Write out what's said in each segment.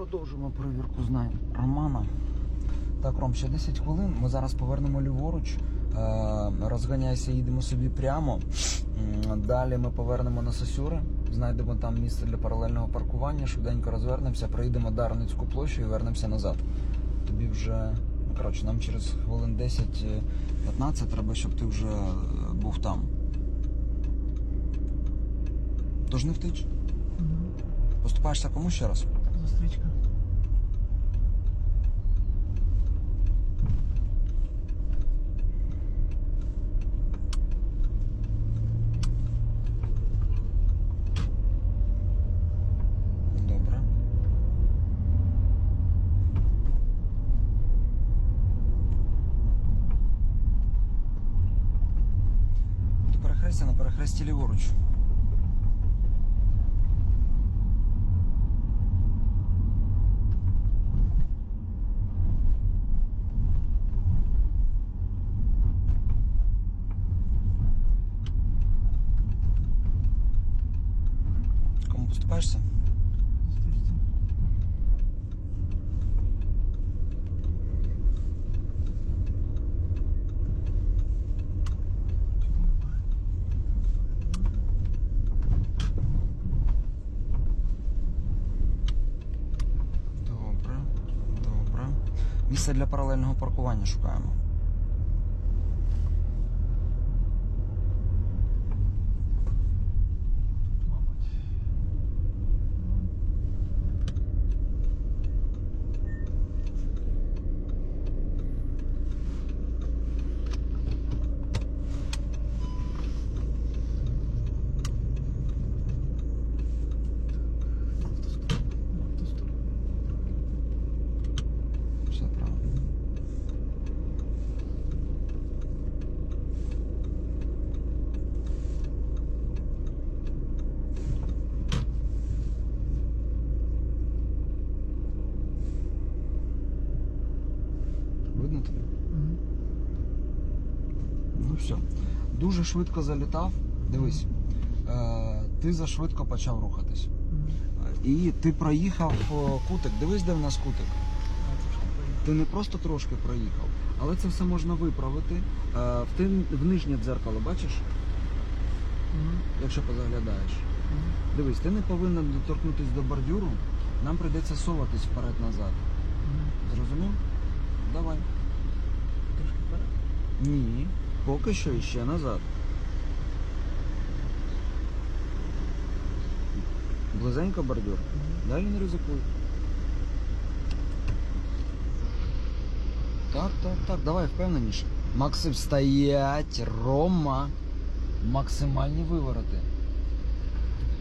Продовжуємо перевірку знань Романа. Так, Ром, ще 10 хвилин. Ми зараз повернемо ліворуч. Е, розганяйся, їдемо собі прямо. Далі ми повернемо на Сосюри, знайдемо там місце для паралельного паркування, швиденько розвернемося, проїдемо Дарницьку площу і вернемося назад. Тобі вже, ну, коротше, нам через хвилин 10-15 треба, щоб ти вже е, був там. Тож не втич. Поступаєшся кому ще раз? Зустрічка. Добре. До перехрестя на перехресті ліворуч. Кому поступаєшся? Зустрічці. Добре, добре. Місце для паралельного паркування шукаємо. Мабуть. Все правильно. Видно тобі? Мгм. Ну все. Дуже швидко залітав. Дивись, е, ти зашвидко почав рухатись. Е, І ти проїхав кутик. Дивись, де в нас кутик. Ти не просто трошки проїхав, але це все можна виправити. Е, В, ти, в нижнє дзеркало, бачиш, якщо позаглядаєш. Дивись, ти не повинен доторкнутися до бордюру, нам прийдеться соватись вперед-назад. Зрозумів? Давай. Трошки вперед. Ні. Поки що іще назад. Близенько бордюр. Далі не ризикуй. Так, так, так, давай впевненіше. Максим, стоять, Рома. Максимальні вивороти.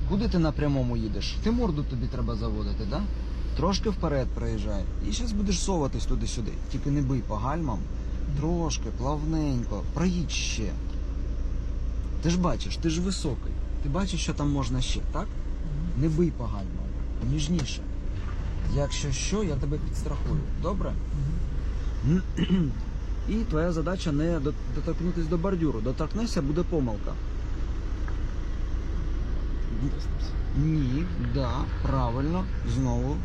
Куди ти на прямому їдеш? Ти морду тобі треба заводити, да? Трошки вперед проїжджай. І зараз будеш соватись туди-сюди. Тільки не бий по гальмам. Трошки, плавненько. Проїдь ще. Ти ж бачиш, ти ж високий. Ти бачиш, що там можна ще, так? Не бий по гальмам. Ніжніше. Якщо що, я тебе підстрахую. Добре? І твоя задача не доторкнутися до бордюру. Доторкнешся, буде помилка. Ні, да, правильно, знову.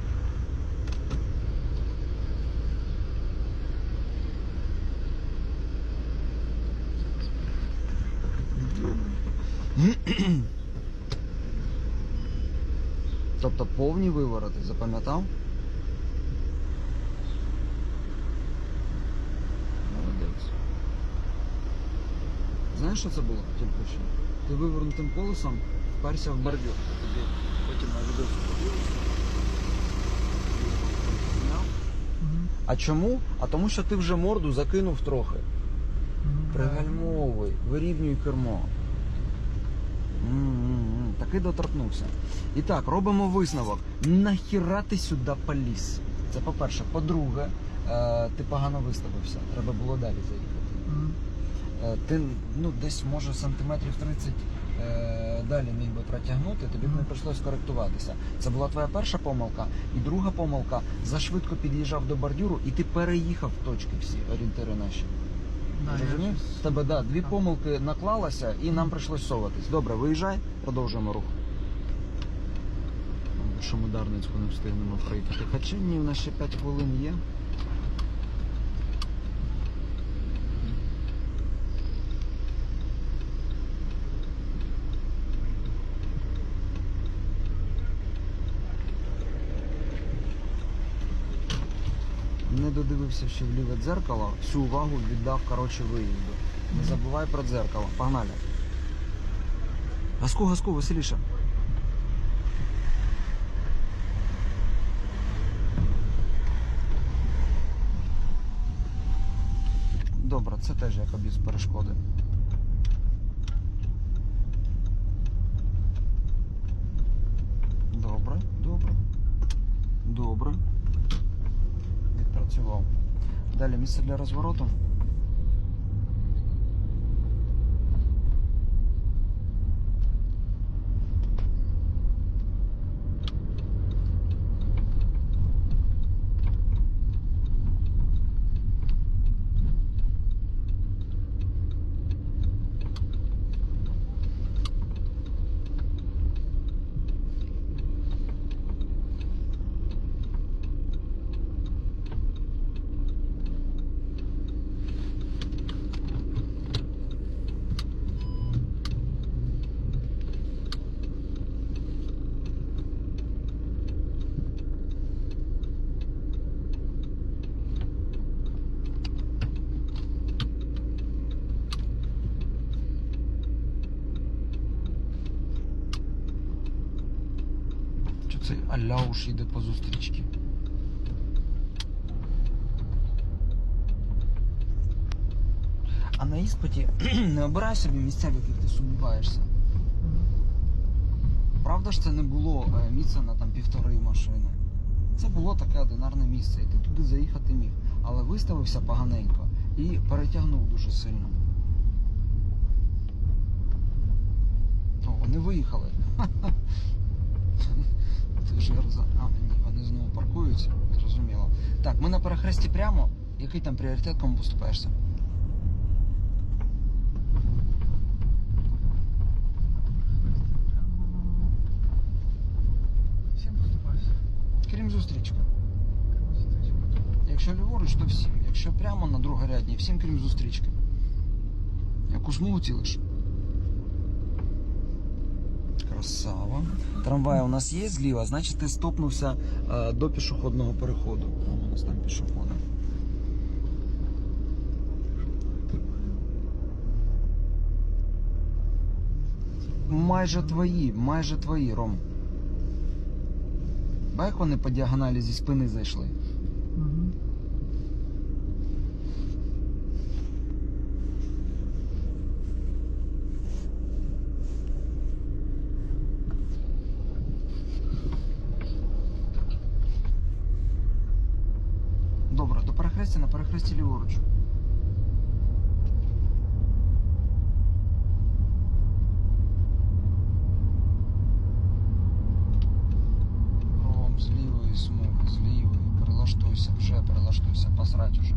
Тобто повні вивороти, запам'ятав? Молодець. Знаєш, що це було тільки що? Ти вивернутим колесом вперся в бордюр. Тобі потім на відео А чому? А тому що ти вже морду закинув трохи. Мгм. Пригальмовуй, вирівнюй кермо. М-м-м, Таки доторкнувся. І так, робимо висновок. Нахіра ти сюди поліз? Це по-перше. По-друге, е, ти погано виставився. Треба було далі заїхати. Мгм. Е, ти ну, десь може сантиметрів 30 е, далі міг би протягнути, тобі б не прийшлось коректуватися. Це була твоя перша помилка. І друга помилка зашвидко під'їжджав до бордюру, і ти переїхав точки всі орієнтири наші. Розумієш? В тебе да, дві помилки наклалося, і нам прийшлось соватись. Добре, виїжджай, продовжуємо рух. Що ми Дарницьку не встигнемо проїхати. Хоча ні, в нас ще 5 хвилин є. Не додивився ще в ліве дзеркало, всю увагу віддав коротше виїзду. Не забувай про дзеркало. Погнали. Газку, газку, веселіше. Добре, це теж як об'їзд перешкоди. Добре, добре. Добре. Відпрацював. Далі місце для розвороту. Що цей Аляуш їде по зустрічці? А на іспиті не обирай собі місця, в яких ти сумніваєшся. Правда ж це не було е, місця на там півтори машини. Це було таке одинарне місце, і ти туди заїхати міг. Але виставився поганенько і перетягнув дуже сильно. О, вони виїхали. Ти ж роза- А, ні, вони знову паркуються, зрозуміло. Перехресті прямо. Який там пріоритет, кому поступаєшся? Всім поступаюся. Крім зустрічки. Якщо ліворуч, то всім. Якщо прямо на другорядній, всім крім зустрічки. Яку смугу цілиш? Красава. Трамвай у нас є зліва, значить ти стопнувся е, до пішохідного переходу. Нас там пішоходом. Майже твої, майже твої, Ром. Бай, як вони по діагоналі зі спини зайшли. перехрестя на перехресті ліворуч. Ром, з лівої смуги, з лівої. Перелаштуйся, вже перелаштуйся, посрать уже.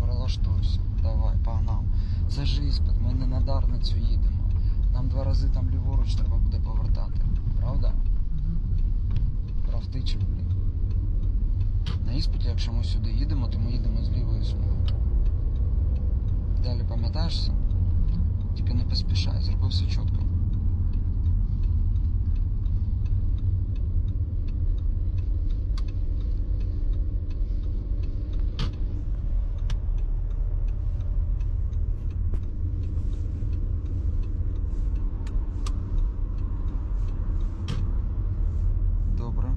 Перелаштуйся. Давай, погнав. Це ж іспит, ми не на Дарницю їдемо. Нам два рази там ліворуч треба буде повертати. Правда? Мгм. На іспиті, якщо ми сюди їдемо, то ми їдемо з лівої смуги. Далі пам'ятаєшся? Тільки не поспішай, зроби все чітко. Добре.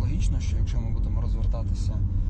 Логічно, що якщо ми будемо